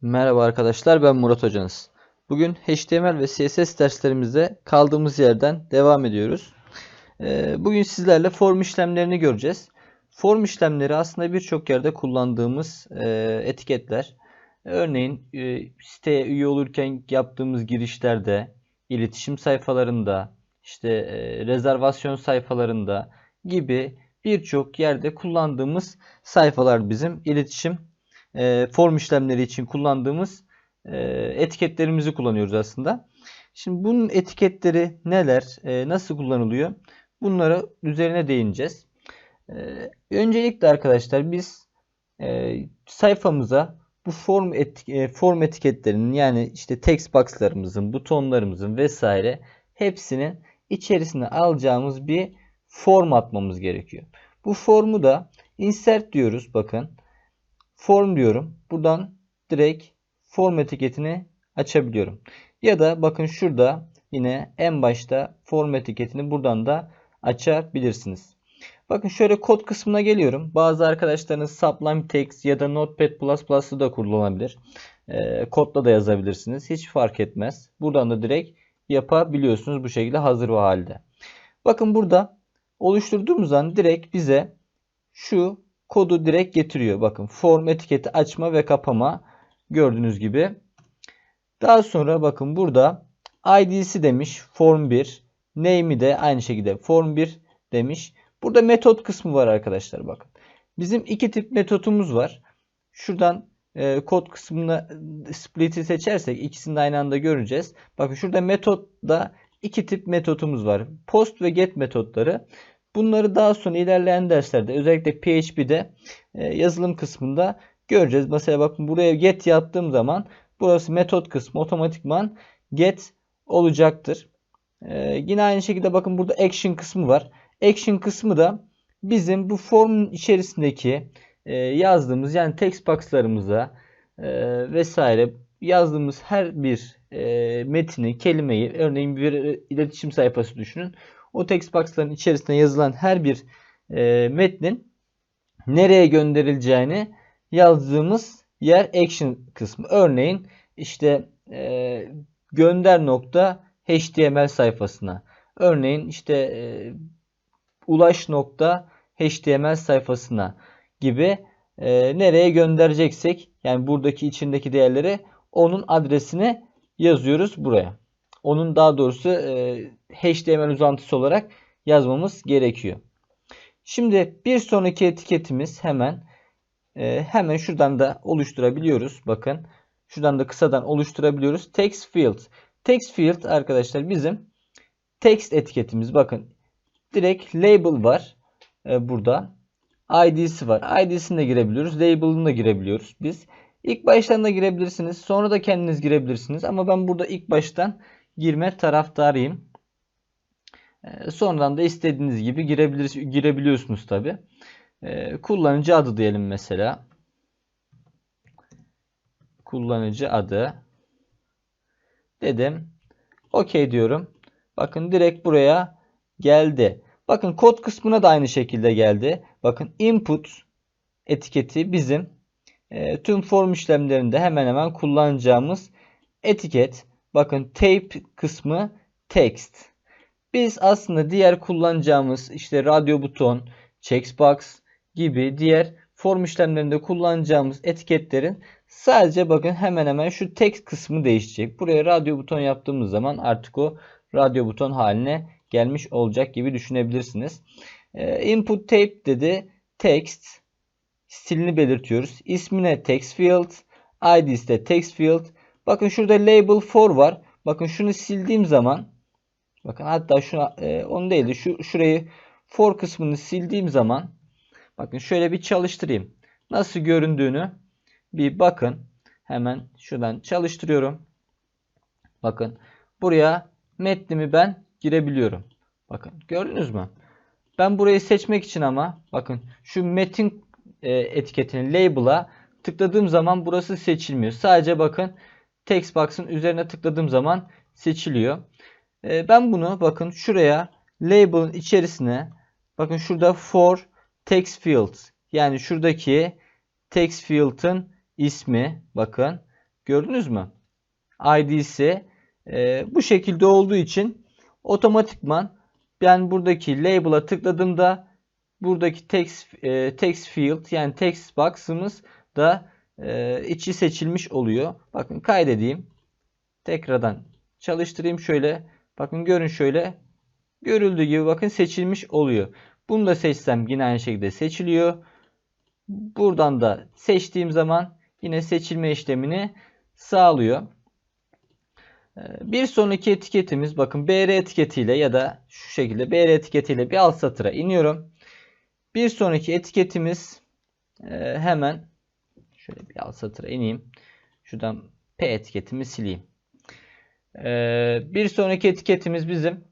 Merhaba arkadaşlar ben Murat Hocanız. Bugün HTML ve CSS derslerimizde kaldığımız yerden devam ediyoruz. Ee, Bugün sizlerle form işlemlerini göreceğiz. Form işlemleri aslında birçok yerde kullandığımız e, etiketler. Örneğin e, siteye üye olurken yaptığımız girişlerde, iletişim sayfalarında, işte e, rezervasyon sayfalarında gibi birçok yerde kullandığımız sayfalar bizim iletişim e, form işlemleri için kullandığımız etiketlerimizi kullanıyoruz aslında. Şimdi bunun etiketleri neler, nasıl kullanılıyor? Bunlara üzerine değineceğiz. Öncelikle arkadaşlar biz sayfamıza bu form etik e, form etiketlerinin yani işte text box'larımızın, butonlarımızın vesaire hepsinin içerisine alacağımız bir form atmamız gerekiyor. Bu formu da insert diyoruz bakın form diyorum. Buradan direkt form etiketini açabiliyorum. Ya da bakın şurada yine en başta form etiketini buradan da açabilirsiniz. Bakın şöyle kod kısmına geliyorum. Bazı arkadaşlarınız Sublime Text ya da Notepad++'ı da kullanabilir. E, kodla da yazabilirsiniz. Hiç fark etmez. Buradan da direkt yapabiliyorsunuz bu şekilde hazır o halde. Bakın burada oluşturduğumuz an direkt bize şu kodu direkt getiriyor. Bakın form etiketi açma ve kapama gördüğünüz gibi. Daha sonra bakın burada ID'si demiş form 1. Name'i de aynı şekilde form 1 demiş. Burada metot kısmı var arkadaşlar bakın. Bizim iki tip metodumuz var. Şuradan e, kod kısmına split'i seçersek ikisini de aynı anda göreceğiz. Bakın şurada metodda iki tip metodumuz var. Post ve get metotları. Bunları daha sonra ilerleyen derslerde özellikle PHP'de e, yazılım kısmında göreceğiz. Mesela bakın buraya get yaptığım zaman burası metot kısmı otomatikman get olacaktır. E, yine aynı şekilde bakın burada action kısmı var. Action kısmı da bizim bu formun içerisindeki e, yazdığımız yani text box'larımıza vesaire yazdığımız her bir metni, kelimeyi örneğin bir iletişim sayfası düşünün o text box'ların içerisine yazılan her bir e, metnin nereye gönderileceğini yazdığımız yer action kısmı. Örneğin işte e, gönder nokta html sayfasına. Örneğin işte e, ulaş nokta html sayfasına gibi e, nereye göndereceksek yani buradaki içindeki değerleri onun adresini yazıyoruz buraya. Onun daha doğrusu e, HTML uzantısı olarak yazmamız gerekiyor. Şimdi bir sonraki etiketimiz hemen e, hemen şuradan da oluşturabiliyoruz. Bakın şuradan da kısadan oluşturabiliyoruz. Text field. Text field arkadaşlar bizim text etiketimiz. Bakın direkt label var e, burada. ID'si var. ID'sini de girebiliyoruz. Label'ını da girebiliyoruz biz. İlk baştan da girebilirsiniz. Sonra da kendiniz girebilirsiniz. Ama ben burada ilk baştan girme taraftarıyım. Ee, sonradan da istediğiniz gibi girebilir, girebiliyorsunuz tabi. Ee, kullanıcı adı diyelim mesela. Kullanıcı adı. Dedim. OK diyorum. Bakın direkt buraya geldi. Bakın kod kısmına da aynı şekilde geldi. Bakın input etiketi bizim e, tüm form işlemlerinde hemen hemen kullanacağımız etiket. Bakın tape kısmı text. Biz aslında diğer kullanacağımız işte radyo buton, checkbox gibi diğer form işlemlerinde kullanacağımız etiketlerin sadece bakın hemen hemen şu text kısmı değişecek. Buraya radyo buton yaptığımız zaman artık o radyo buton haline gelmiş olacak gibi düşünebilirsiniz. Ee, input tape dedi. Text stilini belirtiyoruz. İsmine text field, ID'si de text field. Bakın şurada label for var. Bakın şunu sildiğim zaman bakın hatta şuna e, onu değil de şu şurayı for kısmını sildiğim zaman bakın şöyle bir çalıştırayım. Nasıl göründüğünü bir bakın. Hemen şuradan çalıştırıyorum. Bakın buraya metnimi ben girebiliyorum. Bakın gördünüz mü? Ben burayı seçmek için ama bakın şu metin e, etiketinin label'a tıkladığım zaman burası seçilmiyor. Sadece bakın text box'ın üzerine tıkladığım zaman seçiliyor. E, ben bunu bakın şuraya label'ın içerisine bakın şurada for text fields yani şuradaki text field'ın ismi bakın gördünüz mü? ID'si e, bu şekilde olduğu için otomatikman ben buradaki label'a tıkladığımda buradaki text, e, text field yani text box'ımız da e, içi seçilmiş oluyor. Bakın kaydedeyim. Tekrardan çalıştırayım şöyle. Bakın görün şöyle. Görüldüğü gibi bakın seçilmiş oluyor. Bunu da seçsem yine aynı şekilde seçiliyor. Buradan da seçtiğim zaman yine seçilme işlemini sağlıyor. Ee, bir sonraki etiketimiz bakın BR etiketiyle ya da şu şekilde BR etiketiyle bir alt satıra iniyorum. Bir sonraki etiketimiz e, hemen şöyle bir alt satıra ineyim. Şuradan P etiketimi sileyim. Ee, bir sonraki etiketimiz bizim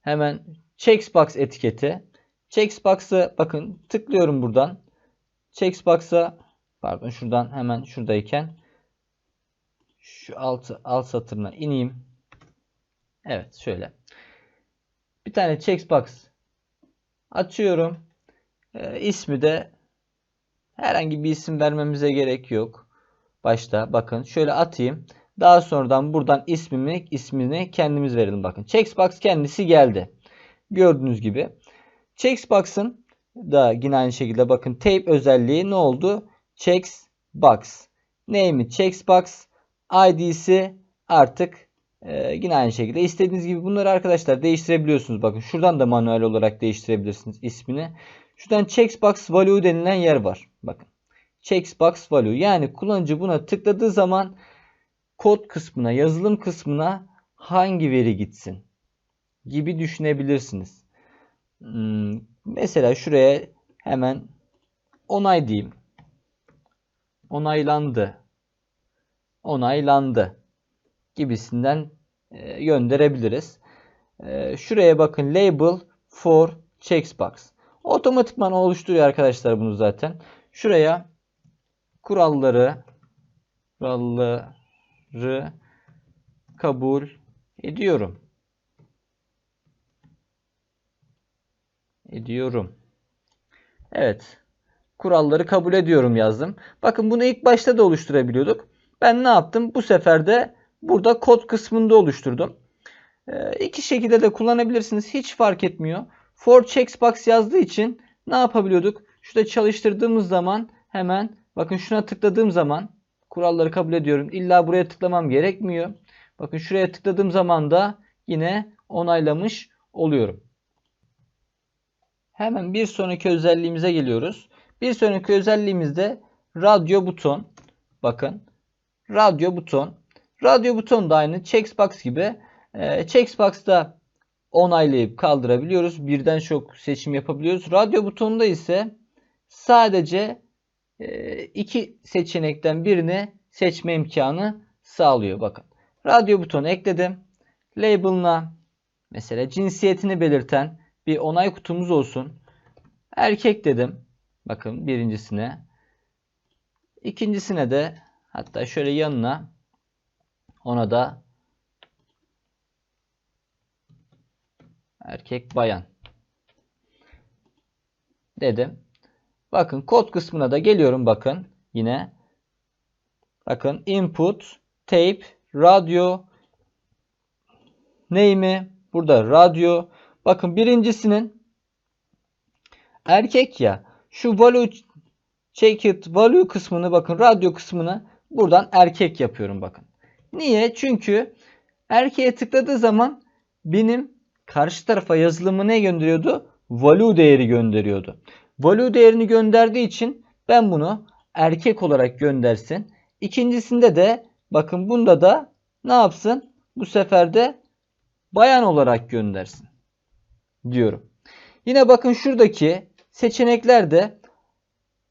hemen checkbox etiketi. Checkbox'a bakın tıklıyorum buradan. Checkbox'a pardon şuradan hemen şuradayken şu alt, alt satırına ineyim. Evet şöyle. Bir tane checkbox açıyorum. Ee, ismi de herhangi bir isim vermemize gerek yok. Başta bakın şöyle atayım. Daha sonradan buradan ismimi ismini kendimiz verelim bakın. Checkbox kendisi geldi. Gördüğünüz gibi. Checkbox'ın da yine aynı şekilde bakın tape özelliği ne oldu? Checkbox. Name'i checkbox. ID'si artık e, yine aynı şekilde istediğiniz gibi bunları arkadaşlar değiştirebiliyorsunuz. Bakın şuradan da manuel olarak değiştirebilirsiniz ismini. Şuradan checkbox value denilen yer var. Bakın. Checkbox value yani kullanıcı buna tıkladığı zaman kod kısmına, yazılım kısmına hangi veri gitsin gibi düşünebilirsiniz. Hmm, mesela şuraya hemen onay diyeyim. Onaylandı. Onaylandı gibisinden e, gönderebiliriz. E, şuraya bakın label for checkbox. Otomatikman oluşturuyor arkadaşlar bunu zaten. Şuraya kuralları kuralları kabul ediyorum. Ediyorum. Evet. Kuralları kabul ediyorum yazdım. Bakın bunu ilk başta da oluşturabiliyorduk. Ben ne yaptım? Bu sefer de burada kod kısmında oluşturdum. E, iki şekilde de kullanabilirsiniz. Hiç fark etmiyor. For checkbox yazdığı için ne yapabiliyorduk? Şurada çalıştırdığımız zaman hemen bakın şuna tıkladığım zaman kuralları kabul ediyorum. İlla buraya tıklamam gerekmiyor. Bakın şuraya tıkladığım zaman da yine onaylamış oluyorum. Hemen bir sonraki özelliğimize geliyoruz. Bir sonraki özelliğimizde radyo buton. Bakın radyo buton. Radyo buton da aynı checkbox gibi. E, checkbox'ta onaylayıp kaldırabiliyoruz. Birden çok seçim yapabiliyoruz. Radyo butonunda ise sadece e, iki seçenekten birini seçme imkanı sağlıyor. Bakın. Radyo butonu ekledim. Label'ına mesela cinsiyetini belirten bir onay kutumuz olsun. Erkek dedim. Bakın birincisine. İkincisine de hatta şöyle yanına ona da erkek bayan dedim. Bakın kod kısmına da geliyorum bakın yine. Bakın input, tape, radyo, name'i burada radyo. Bakın birincisinin erkek ya şu value check value kısmını bakın radyo kısmını buradan erkek yapıyorum bakın. Niye? Çünkü erkeğe tıkladığı zaman benim karşı tarafa yazılımı ne gönderiyordu? Value değeri gönderiyordu. Value değerini gönderdiği için ben bunu erkek olarak göndersin. İkincisinde de bakın bunda da ne yapsın? Bu sefer de bayan olarak göndersin diyorum. Yine bakın şuradaki seçeneklerde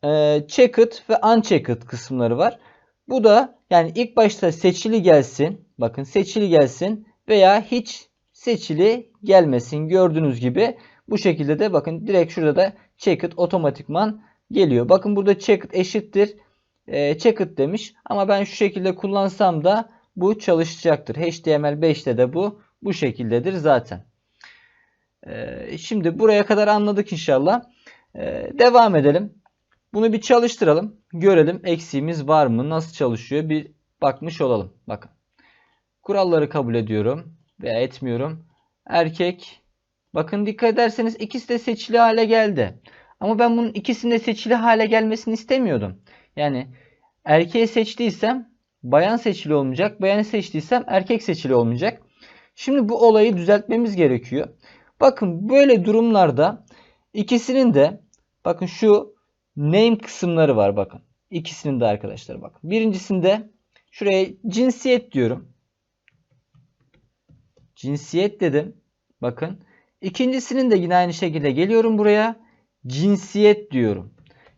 e, checked ve unchecked kısımları var. Bu da yani ilk başta seçili gelsin. Bakın seçili gelsin veya hiç seçili gelmesin. Gördüğünüz gibi bu şekilde de bakın direkt şurada da checked otomatikman geliyor. Bakın burada checked eşittir e, checked demiş ama ben şu şekilde kullansam da bu çalışacaktır. HTML5'te de bu bu şekildedir zaten. Ee, şimdi buraya kadar anladık inşallah. Ee, devam edelim. Bunu bir çalıştıralım. Görelim eksiğimiz var mı? Nasıl çalışıyor? Bir bakmış olalım. Bakın. Kuralları kabul ediyorum veya etmiyorum. Erkek. Bakın dikkat ederseniz ikisi de seçili hale geldi. Ama ben bunun ikisinde seçili hale gelmesini istemiyordum. Yani erkeği seçtiysem bayan seçili olmayacak. Bayanı seçtiysem erkek seçili olmayacak. Şimdi bu olayı düzeltmemiz gerekiyor. Bakın böyle durumlarda ikisinin de bakın şu name kısımları var bakın. İkisinin de arkadaşlar bakın. Birincisinde şuraya cinsiyet diyorum. Cinsiyet dedim. Bakın. İkincisinin de yine aynı şekilde geliyorum buraya. Cinsiyet diyorum.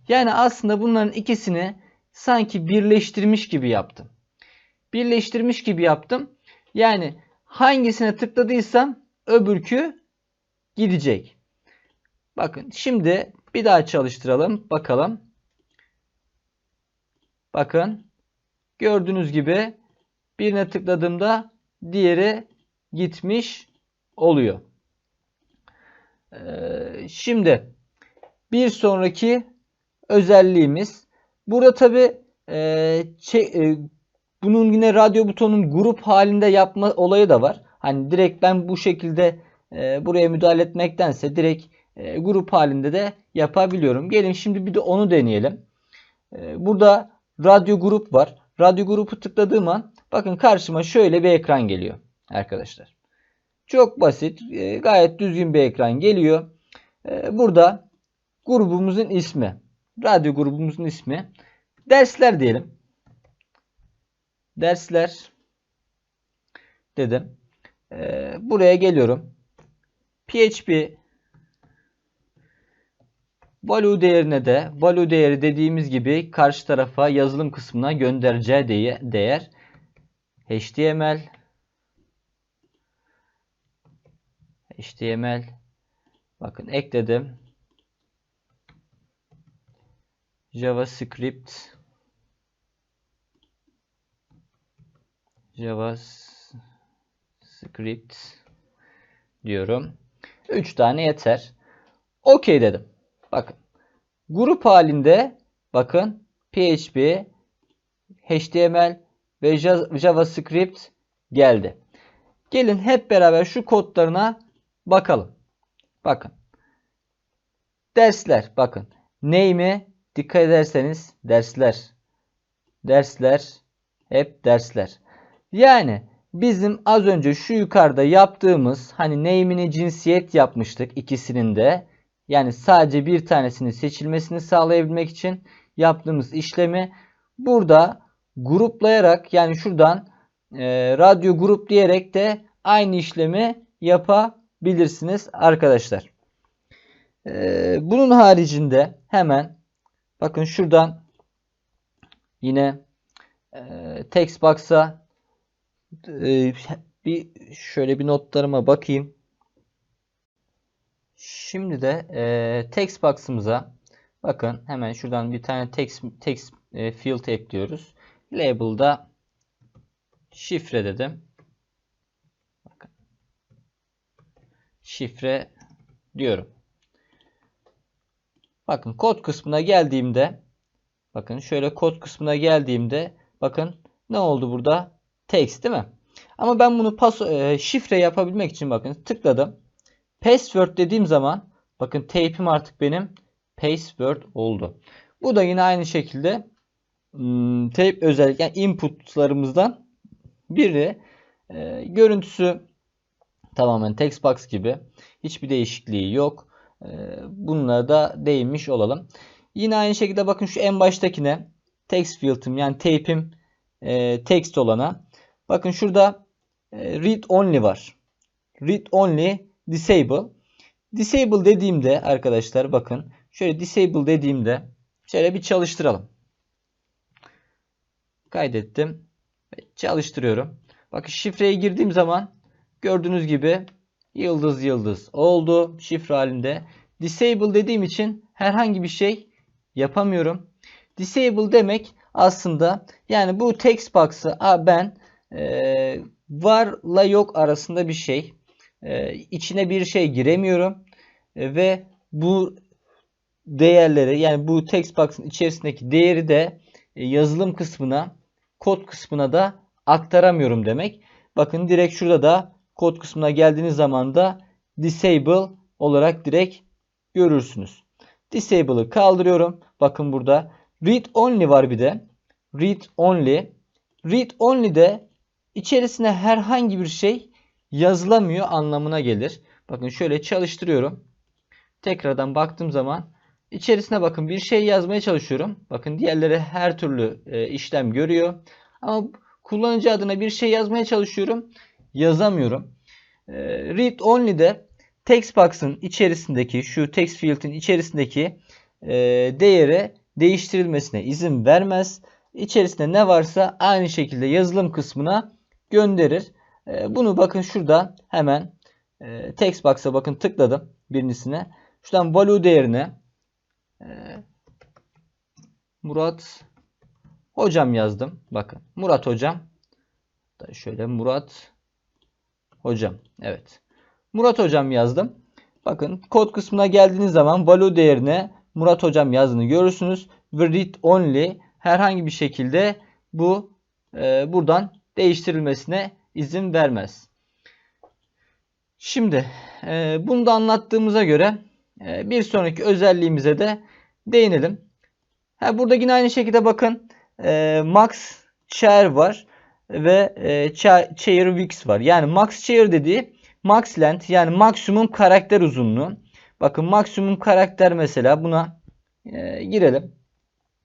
Yani aslında bunların ikisini sanki birleştirmiş gibi yaptım. Birleştirmiş gibi yaptım. Yani hangisine tıkladıysam öbürkü gidecek. Bakın şimdi bir daha çalıştıralım. Bakalım. Bakın. Gördüğünüz gibi birine tıkladığımda diğeri gitmiş oluyor. Ee, şimdi bir sonraki özelliğimiz burada tabi e, e, bunun yine radyo butonun grup halinde yapma olayı da var. Hani direkt ben bu şekilde e, buraya müdahale etmektense direkt e, grup halinde de yapabiliyorum. Gelin şimdi bir de onu deneyelim. E, burada radyo grup var. Radyo grubu tıkladığım an bakın karşıma şöyle bir ekran geliyor arkadaşlar. Çok basit, e, gayet düzgün bir ekran geliyor. Burada grubumuzun ismi, radyo grubumuzun ismi dersler diyelim. Dersler dedim. Buraya geliyorum. PHP value değerine de value değeri dediğimiz gibi karşı tarafa yazılım kısmına göndereceği değer HTML HTML bakın ekledim. JavaScript JavaScript diyorum. 3 tane yeter. OK dedim. Bakın. Grup halinde bakın PHP, HTML ve JavaScript geldi. Gelin hep beraber şu kodlarına bakalım. Bakın. Dersler bakın. Name'i dikkat ederseniz dersler. Dersler hep dersler. Yani bizim az önce şu yukarıda yaptığımız hani name'ini cinsiyet yapmıştık ikisinin de. Yani sadece bir tanesini seçilmesini sağlayabilmek için yaptığımız işlemi burada gruplayarak yani şuradan e, radyo grup diyerek de aynı işlemi yapabilirsiniz arkadaşlar. E, bunun haricinde hemen bakın şuradan yine e, text box'a e, bir şöyle bir notlarıma bakayım. Şimdi de e, text box'ımıza bakın hemen şuradan bir tane text, text e, field ekliyoruz. Label'da şifre dedim. Bakın. Şifre diyorum. Bakın kod kısmına geldiğimde bakın şöyle kod kısmına geldiğimde bakın ne oldu burada? Text değil mi? Ama ben bunu pas, e, şifre yapabilmek için bakın tıkladım. Password dediğim zaman bakın tape'im artık benim password oldu. Bu da yine aynı şekilde hmm, tape özellik yani inputlarımızdan biri. E, görüntüsü tamamen text box gibi. Hiçbir değişikliği yok. E, bunlara da değinmiş olalım. Yine aynı şekilde bakın şu en baştakine text field'im yani tape'im e, text olana. Bakın şurada e, read only var. Read only disable. Disable dediğimde arkadaşlar bakın şöyle disable dediğimde şöyle bir çalıştıralım. Kaydettim. Çalıştırıyorum. Bakın şifreye girdiğim zaman gördüğünüz gibi yıldız yıldız oldu şifre halinde. Disable dediğim için herhangi bir şey yapamıyorum. Disable demek aslında yani bu text box'ı ben e, varla yok arasında bir şey. E, içine bir şey giremiyorum. E, ve bu değerleri yani bu text box'ın içerisindeki değeri de e, yazılım kısmına kod kısmına da aktaramıyorum demek. Bakın direkt şurada da kod kısmına geldiğiniz zaman da disable olarak direkt görürsünüz. Disable'ı kaldırıyorum. Bakın burada read only var bir de. Read only. Read only de içerisine herhangi bir şey yazılamıyor anlamına gelir. Bakın şöyle çalıştırıyorum. Tekrardan baktığım zaman içerisine bakın bir şey yazmaya çalışıyorum. Bakın diğerleri her türlü e, işlem görüyor. Ama kullanıcı adına bir şey yazmaya çalışıyorum. Yazamıyorum. E, read only de text box'ın içerisindeki şu text field'in içerisindeki e, değeri değiştirilmesine izin vermez. İçerisinde ne varsa aynı şekilde yazılım kısmına gönderir. E, bunu bakın şurada hemen e, text box'a bakın tıkladım birincisine. Şuradan value değerine e, Murat hocam yazdım. Bakın Murat hocam. Şöyle Murat hocam. Evet. Murat hocam yazdım. Bakın kod kısmına geldiğiniz zaman value değerine Murat hocam yazdığını görürsünüz. Read only herhangi bir şekilde bu e, buradan değiştirilmesine izin vermez. Şimdi e, bunu da anlattığımıza göre e, bir sonraki özelliğimize de değinelim. Ha, burada yine aynı şekilde bakın e, max chair var ve e, chair width var. Yani max chair dediği max length yani maksimum karakter uzunluğu. Bakın maksimum karakter mesela buna e, girelim.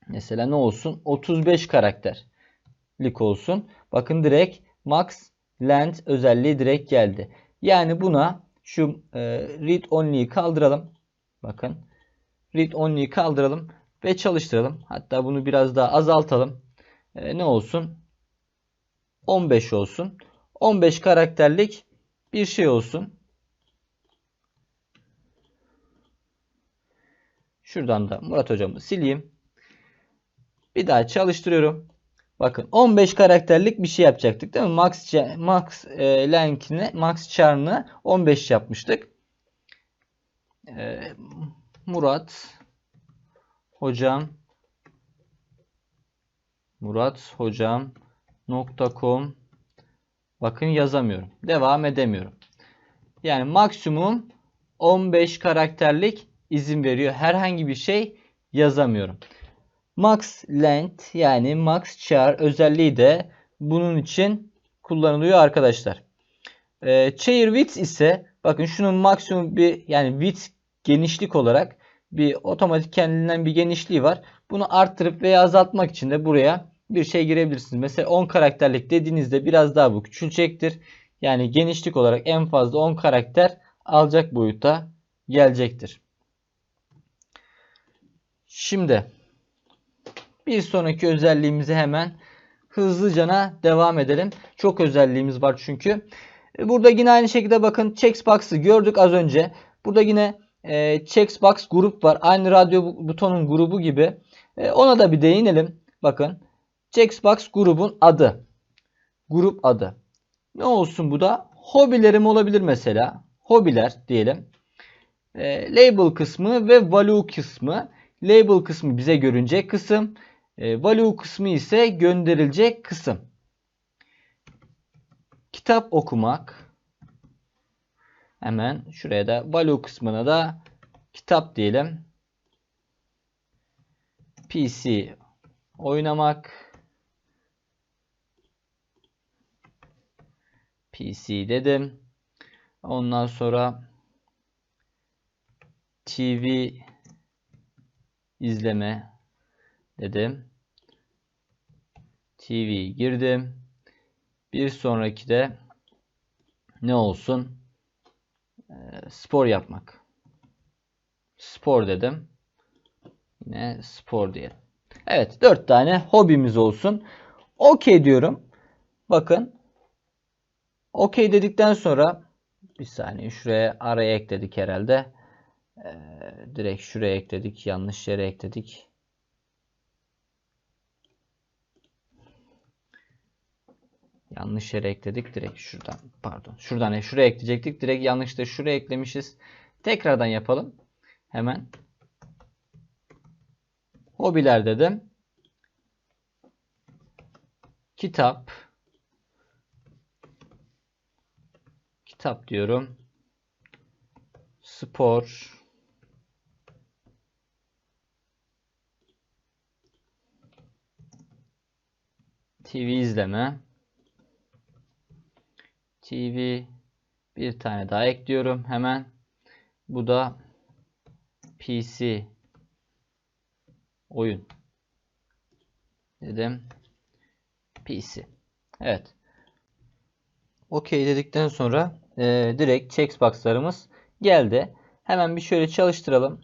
Mesela ne olsun? 35 karakterlik olsun. Bakın direkt max length özelliği direkt geldi. Yani buna şu e, read only'yi kaldıralım. Bakın read only'yi kaldıralım ve çalıştıralım. Hatta bunu biraz daha azaltalım. E, ne olsun? 15 olsun. 15 karakterlik bir şey olsun. Şuradan da Murat hocamı sileyim. Bir daha çalıştırıyorum. Bakın 15 karakterlik bir şey yapacaktık değil mi? Max max e, length'ini, max char'ını 15 yapmıştık. E, Murat hocam Murat hocam .com Bakın yazamıyorum. Devam edemiyorum. Yani maksimum 15 karakterlik izin veriyor. Herhangi bir şey yazamıyorum. Max length yani max char özelliği de bunun için kullanılıyor arkadaşlar. E, chair width ise bakın şunun maksimum bir yani width genişlik olarak bir otomatik kendinden bir genişliği var. Bunu arttırıp veya azaltmak için de buraya bir şey girebilirsiniz. Mesela 10 karakterlik dediğinizde biraz daha bu küçülecektir. Yani genişlik olarak en fazla 10 karakter alacak boyuta gelecektir. Şimdi bir sonraki özelliğimize hemen hızlıcana devam edelim. Çok özelliğimiz var çünkü. E, burada yine aynı şekilde bakın checkbox'ı gördük az önce. Burada yine e, checkbox grup var. Aynı radyo butonun grubu gibi. E, ona da bir değinelim. Bakın checkbox grubun adı. Grup adı. Ne olsun bu da? Hobilerim olabilir mesela. Hobiler diyelim. E, label kısmı ve value kısmı. Label kısmı bize görünecek kısım. E, value kısmı ise gönderilecek kısım. Kitap okumak. Hemen şuraya da value kısmına da kitap diyelim. PC oynamak. PC dedim. Ondan sonra TV izleme dedim. TV girdim. Bir sonraki de ne olsun? Ee, spor yapmak. Spor dedim. Yine spor diyelim. Evet 4 tane hobimiz olsun. OK diyorum. Bakın. OK dedikten sonra bir saniye şuraya araya ekledik herhalde. Ee, direkt şuraya ekledik. Yanlış yere ekledik. Yanlış yere ekledik. Direkt şuradan pardon. Şuradan şuraya ekleyecektik. Direkt yanlış da şuraya eklemişiz. Tekrardan yapalım. Hemen. Hobiler dedim. Kitap. Kitap diyorum. Spor. TV izleme. TV bir tane daha ekliyorum hemen. Bu da PC oyun dedim. PC. Evet. OK dedikten sonra e, direkt checkboxlarımız geldi. Hemen bir şöyle çalıştıralım.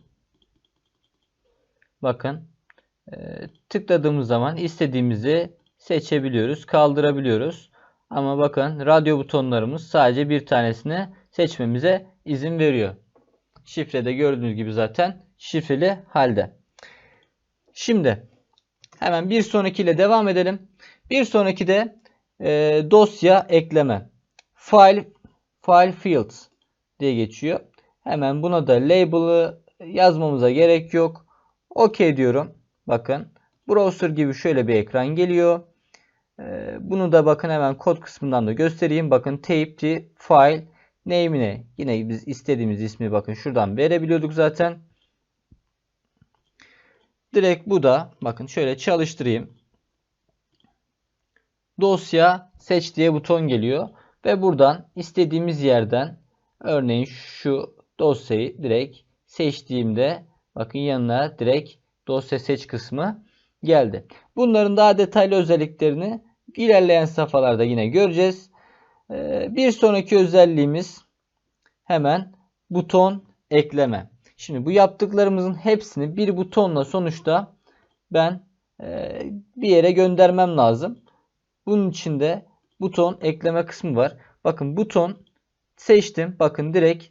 Bakın e, tıkladığımız zaman istediğimizi seçebiliyoruz, kaldırabiliyoruz. Ama bakın radyo butonlarımız sadece bir tanesini seçmemize izin veriyor. Şifrede gördüğünüz gibi zaten şifreli halde. Şimdi hemen bir sonrakiyle devam edelim. Bir sonraki de e, dosya ekleme. File, file fields diye geçiyor. Hemen buna da label'ı yazmamıza gerek yok. OK diyorum. Bakın browser gibi şöyle bir ekran geliyor. Ee, bunu da bakın hemen kod kısmından da göstereyim. Bakın tape file name'ine yine biz istediğimiz ismi bakın şuradan verebiliyorduk zaten. Direkt bu da bakın şöyle çalıştırayım. Dosya seç diye buton geliyor ve buradan istediğimiz yerden örneğin şu dosyayı direkt seçtiğimde bakın yanına direkt dosya seç kısmı geldi. Bunların daha detaylı özelliklerini ilerleyen safhalarda yine göreceğiz. Ee, bir sonraki özelliğimiz hemen buton ekleme. Şimdi bu yaptıklarımızın hepsini bir butonla sonuçta ben e, bir yere göndermem lazım. Bunun için de buton ekleme kısmı var. Bakın buton seçtim. Bakın direkt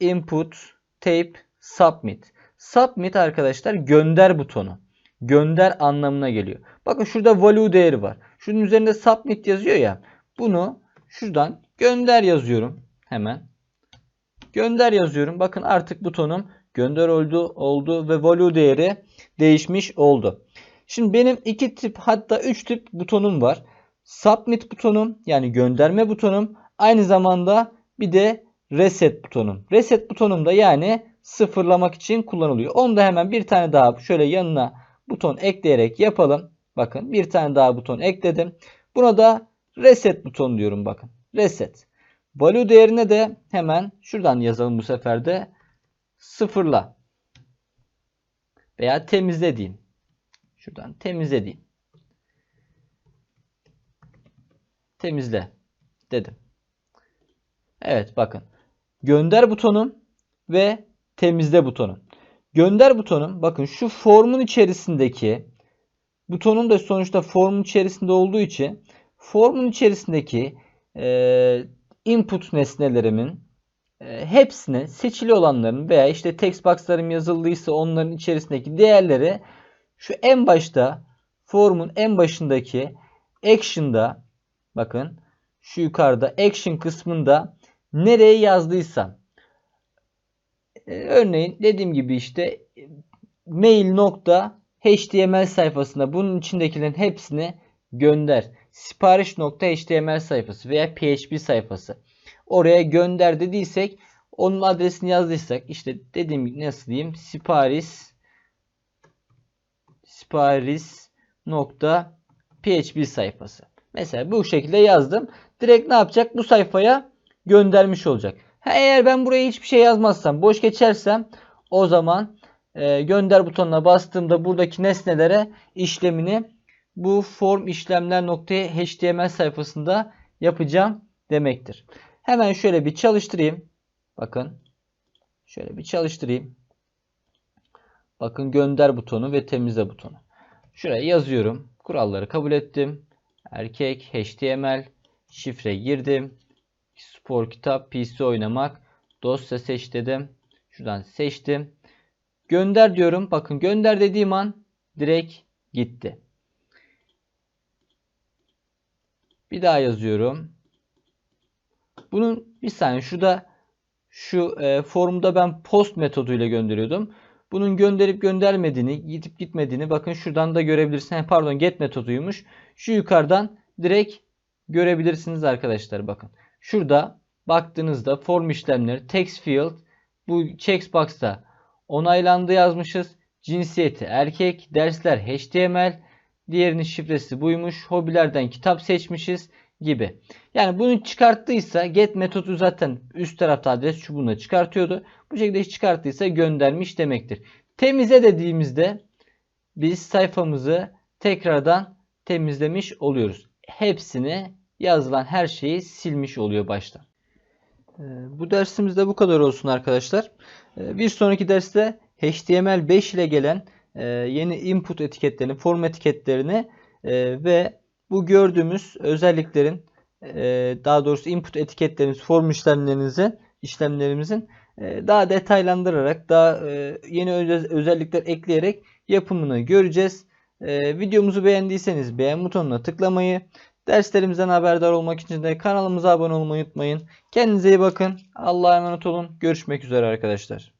input tape submit. Submit arkadaşlar gönder butonu gönder anlamına geliyor. Bakın şurada value değeri var. Şunun üzerinde submit yazıyor ya. Bunu şuradan gönder yazıyorum. Hemen. Gönder yazıyorum. Bakın artık butonum gönder oldu, oldu ve value değeri değişmiş oldu. Şimdi benim iki tip hatta üç tip butonum var. Submit butonum yani gönderme butonum. Aynı zamanda bir de reset butonum. Reset butonum da yani sıfırlamak için kullanılıyor. Onu da hemen bir tane daha şöyle yanına buton ekleyerek yapalım. Bakın bir tane daha buton ekledim. Buna da reset butonu diyorum bakın. Reset. Value değerine de hemen şuradan yazalım bu sefer de sıfırla. Veya temizle diyeyim. Şuradan temizle diyeyim. Temizle dedim. Evet bakın. Gönder butonum ve temizle butonum. Gönder butonum bakın şu formun içerisindeki butonun da sonuçta formun içerisinde olduğu için formun içerisindeki e, input nesnelerimin e, hepsine seçili olanların veya işte text box'larım yazıldıysa onların içerisindeki değerleri şu en başta formun en başındaki action'da bakın şu yukarıda action kısmında nereye yazdıysam örneğin dediğim gibi işte mail nokta html sayfasına bunun içindekilerin hepsini gönder. Sipariş nokta html sayfası veya php sayfası. Oraya gönder dediysek onun adresini yazdıysak işte dediğim gibi nasıl diyeyim sipariş sipariş nokta php sayfası. Mesela bu şekilde yazdım. Direkt ne yapacak? Bu sayfaya göndermiş olacak. Eğer ben buraya hiçbir şey yazmazsam, boş geçersem o zaman e, gönder butonuna bastığımda buradaki nesnelere işlemini bu form işlemler noktaya html sayfasında yapacağım demektir. Hemen şöyle bir çalıştırayım. Bakın. Şöyle bir çalıştırayım. Bakın gönder butonu ve temizle butonu. Şuraya yazıyorum. Kuralları kabul ettim. Erkek html şifre girdim. Spor kitap, PC oynamak. Dosya seç dedim. Şuradan seçtim. Gönder diyorum. Bakın gönder dediğim an direkt gitti. Bir daha yazıyorum. Bunun bir saniye şurada şu e, formda ben post metoduyla gönderiyordum. Bunun gönderip göndermediğini, gidip gitmediğini bakın şuradan da görebilirsiniz. Pardon get metoduymuş. Şu yukarıdan direkt görebilirsiniz arkadaşlar bakın. Şurada baktığınızda form işlemleri text field bu checkbox'ta onaylandı yazmışız. Cinsiyeti erkek, dersler HTML, diğerinin şifresi buymuş. Hobilerden kitap seçmişiz gibi. Yani bunu çıkarttıysa get metodu zaten üst tarafta adres çubuğuna çıkartıyordu. Bu şekilde çıkarttıysa göndermiş demektir. Temize dediğimizde biz sayfamızı tekrardan temizlemiş oluyoruz. Hepsini yazılan her şeyi silmiş oluyor baştan. Ee, bu dersimizde bu kadar olsun arkadaşlar. Ee, bir sonraki derste HTML5 ile gelen e, yeni input etiketlerini, form etiketlerini e, ve bu gördüğümüz özelliklerin e, daha doğrusu input etiketlerimiz, form işlemlerinizi işlemlerimizin daha detaylandırarak daha yeni özellikler ekleyerek yapımını göreceğiz. Videomuzu beğendiyseniz beğen butonuna tıklamayı, derslerimizden haberdar olmak için de kanalımıza abone olmayı unutmayın. Kendinize iyi bakın. Allah'a emanet olun. Görüşmek üzere arkadaşlar.